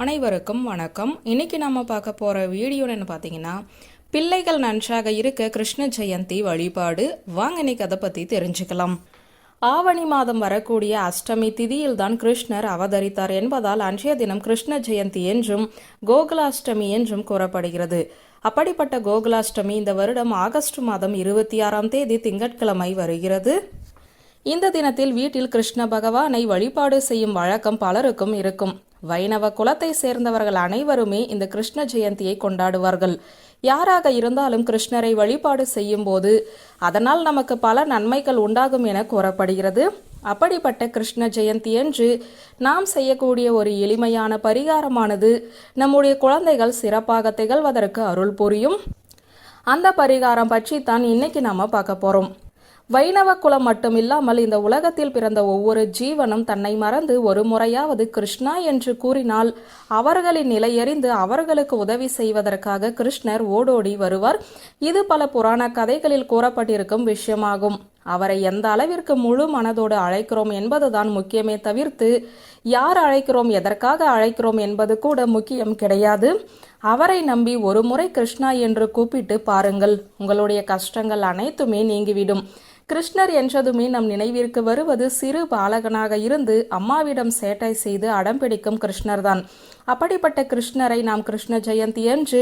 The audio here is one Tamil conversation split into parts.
அனைவருக்கும் வணக்கம். இன்னைக்கு நம்ம பார்க்க போகிற வீடியோன்னு பார்த்தீங்கன்னா பிள்ளைகள் நன்றாக இருக்க கிருஷ்ண ஜெயந்தி வழிபாடு. வாங்க இன்னைக்கு அதை பற்றி தெரிஞ்சுக்கலாம். ஆவணி மாதம் வரக்கூடிய அஷ்டமி திதியில் தான் கிருஷ்ணர் அவதரித்தார் என்பதால் அன்றைய தினம் கிருஷ்ண ஜெயந்தி என்றும் கோகுலாஷ்டமி என்றும் கூறப்படுகிறது. அப்படிப்பட்ட கோகுலாஷ்டமி இந்த வருடம் ஆகஸ்ட் மாதம் இருபத்தி ஆறாம் தேதி திங்கட்கிழமை வருகிறது. இந்த தினத்தில் வீட்டில் கிருஷ்ண பகவானை வழிபாடு செய்யும் வழக்கம் பலருக்கும் இருக்கும். வைணவ குலத்தை சேர்ந்தவர்கள் அனைவருமே இந்த கிருஷ்ண ஜெயந்தியை கொண்டாடுவார்கள். யாராக இருந்தாலும் கிருஷ்ணரை வழிபாடு செய்யும் போது அதனால் நமக்கு பல நன்மைகள் உண்டாகும் என கூறப்படுகிறது. அப்படிப்பட்ட கிருஷ்ண ஜெயந்தி என்று நாம் செய்யக்கூடிய ஒரு எளிமையான பரிகாரமானது நம்முடைய குழந்தைகள் சிறப்பாக திகழ்வதற்கு அருள் புரியும். அந்த பரிகாரம் பற்றி தான் இன்னைக்கு நாம பார்க்க போறோம். வைணவ குலம் மட்டும் இல்லாமல் இந்த உலகத்தில் பிறந்த ஒவ்வொரு ஜீவனும் தன்னை மறந்து ஒரு முறையாவது கிருஷ்ணா என்று கூறினால் அவர்களின் நிலையறிந்து அவர்களுக்கு உதவி செய்வதற்காக கிருஷ்ணர் ஓடோடி வருவார். இது பல புராண கதைகளில் கூறப்பட்டிருக்கும் விஷயமாகும். அவரை எந்த அளவிற்கு முழு மனதோடு அழைக்கிறோம் என்பதுதான் முக்கியமே தவிர்த்து யார் அழைக்கிறோம் எதற்காக அழைக்கிறோம் என்பது கூட முக்கியம் கிடையாது. அவரை நம்பி ஒரு முறை கிருஷ்ணா என்று கூப்பிட்டு பாருங்கள். உங்களுடைய கஷ்டங்கள் அனைத்துமே நீங்கிவிடும். கிருஷ்ணர் என்றதுமே நம் நினைவிற்கு வருவது சிறு பாலகனாக இருந்து அம்மாவிடம் சேட்டை செய்து அடம்பிடிக்கும் கிருஷ்ணர்தான். அப்படிப்பட்ட கிருஷ்ணரை நாம் கிருஷ்ண ஜெயந்தி என்று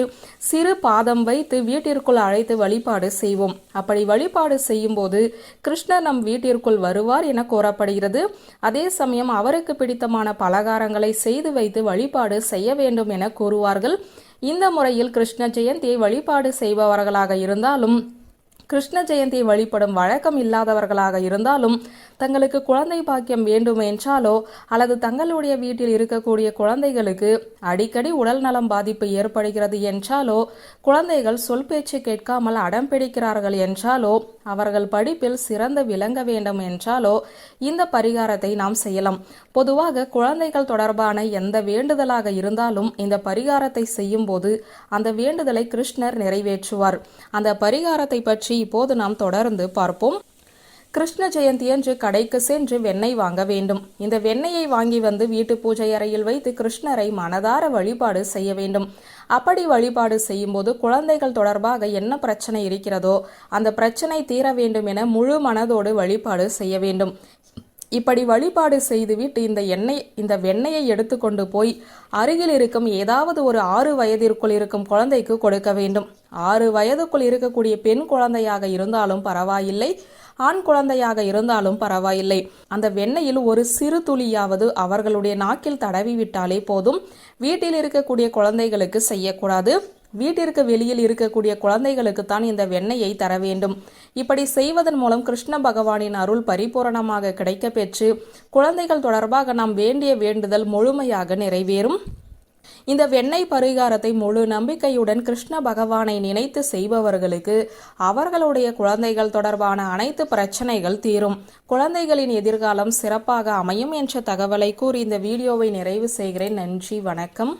சிறு பாதம் வைத்து வீட்டிற்குள் அழைத்து வழிபாடு செய்வோம். அப்படி வழிபாடு செய்யும் போது கிருஷ்ணர் நம் வீட்டிற்குள் வருவார் என கூறப்படுகிறது. அதே சமயம் அவருக்கு பிடித்தமான பலகாரங்களை செய்து வைத்து வழிபாடு செய்ய வேண்டும் என கூறுவார்கள். இந்த முறையில் கிருஷ்ண ஜெயந்தியை வழிபாடு செய்பவர்களாக இருந்தாலும் கிருஷ்ண ஜெயந்தி வழிபடும் வழக்கம் இல்லாதவர்களாக இருந்தாலும் தங்களுக்கு குழந்தை பாக்கியம் வேண்டும் என்றாலோ அல்லது தங்களுடைய வீட்டில் இருக்கக்கூடிய குழந்தைகளுக்கு அடிக்கடி உடல் நலம் பாதிப்பு ஏற்படுகிறது என்றாலோ குழந்தைகள் சொல் பேச்சு கேட்காமல் அடம் பிடிக்கிறார்கள் என்றாலோ அவர்கள் படிப்பில் சிறந்து விளங்க வேண்டும் என்றாலோ இந்த பரிகாரத்தை நாம் செய்யலாம். பொதுவாக குழந்தைகள் தொடர்பான எந்த வேண்டுதலாக இருந்தாலும் இந்த பரிகாரத்தை செய்யும் போது அந்த வேண்டுதலை கிருஷ்ணர் நிறைவேற்றுவார். அந்த பரிகாரத்தை பற்றி இப்போது நாம் தொடர்ந்து பார்ப்போம். கிருஷ்ண ஜெயந்தியன்று கடைக்கு சென்று வெண்ணெய் வாங்க வேண்டும். இந்த வெண்ணெயை வாங்கி வந்து வீட்டு பூஜை அறையில் வைத்து கிருஷ்ணரை மனதார வழிபாடு செய்ய வேண்டும். அப்படி வழிபாடு செய்யும்போது குழந்தைகள் தொடர்பாக என்ன பிரச்சனை இருக்கிறதோ அந்த பிரச்சனை தீர வேண்டும் என முழு மனதோடு வழிபாடு செய்ய வேண்டும். இப்படி வழிபாடு செய்துவிட்டு இந்த எண்ணெய் இந்த வெண்ணெயை எடுத்துக்கொண்டு போய் அருகில் இருக்கும் ஏதாவது ஒரு ஆறு வயதிற்குள் இருக்கும் குழந்தைக்கு கொடுக்க வேண்டும். ஆறு வயதுக்குள் இருக்கக்கூடிய பெண் குழந்தையாக இருந்தாலும் பரவாயில்லை ஆண் குழந்தையாக இருந்தாலும் பரவாயில்லை. அந்த வெண்ணெயில் ஒரு சிறு துளியாவது அவர்களுடைய நாக்கில் தடவி விட்டாலே போதும். வீட்டில் இருக்கக்கூடிய குழந்தைகளுக்கு செய்யக்கூடாது. வீட்டிற்கு வெளியில் இருக்கக்கூடிய குழந்தைகளுக்கு தான் இந்த வெண்ணெயை தர வேண்டும். இப்படி செய்வதன் மூலம் கிருஷ்ண பகவானின் அருள் பரிபூரணமாக கிடைக்க பெற்று குழந்தைகள் தொடர்பாக நாம் வேண்டிய வேண்டுதல் முழுமையாக நிறைவேறும். இந்த வெண்ணெய் பரிகாரத்தை முழு நம்பிக்கையுடன் கிருஷ்ண பகவானை நினைத்து செய்பவர்களுக்கு அவர்களுடைய குழந்தைகள் தொடர்பான அனைத்து பிரச்சனைகள் தீரும். குழந்தைகளின் எதிர்காலம் சிறப்பாக அமையும் என்ற தகவலை கூறி இந்த வீடியோவை நிறைவு செய்கிறேன். நன்றி வணக்கம்.